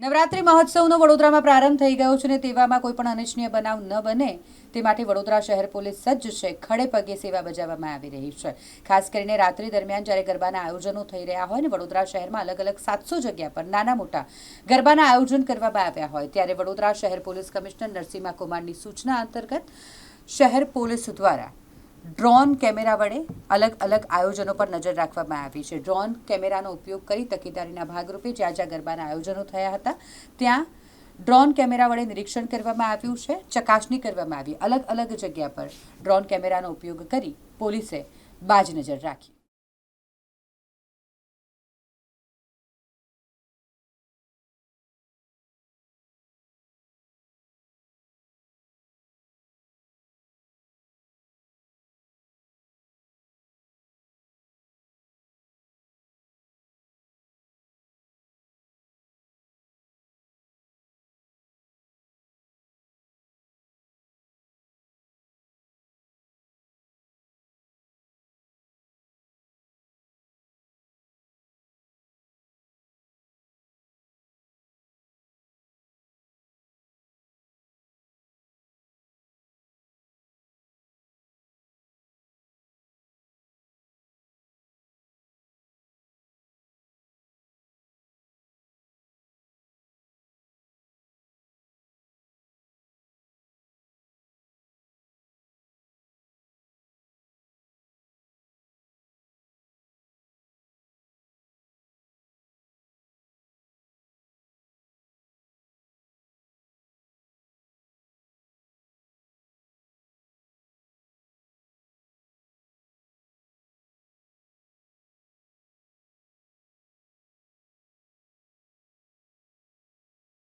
નવરાત્રિ મહોત્સવનો વડોદરામાં પ્રારંભ થઈ ગયો છે અને તેવામાં કોઈ પણ અનિચ્છનીય બનાવ ન બને. તે માટે વડોદરા શહેર પોલીસ સજ્જ છે. ખડે પગે સેવા બજાવવામાં આવી રહી છે. ખાસ કરીને રાત્રિ દરમિયાન જ્યારે ગરબાના આયોજનો થઈ રહ્યા હોય ને વડોદરા શહેરમાં અલગ અલગ સાતસો જગ્યા પર નાના મોટા ગરબાના આયોજન કરવામાં આવ્યા હોય ત્યારે વડોદરા શહેર પોલીસ કમિશનર નરસિંહા કુમારની સૂચના અંતર્ગત શહેર પોલીસ દ્વારા ડ્રોન કેમેરા વડે અલગ અલગ આયોજનો પર નજર રાખવામાં આવી છે. ડ્રોન કેમેરાનો ઉપયોગ કરી તકેદારીના ભાગરૂપે જ્યાં જ્યાં ગરબાના આયોજનો થયા હતા, ત્યાં ડ્રોન કેમેરા વડે નિરીક્ષણ કરવામાં આવ્યું છે, ચકાસણી કરવામાં આવી. અલગ અલગ જગ્યા પર ડ્રોન કેમેરાનો ઉપયોગ કરી પોલીસે બાજ નજર રાખી.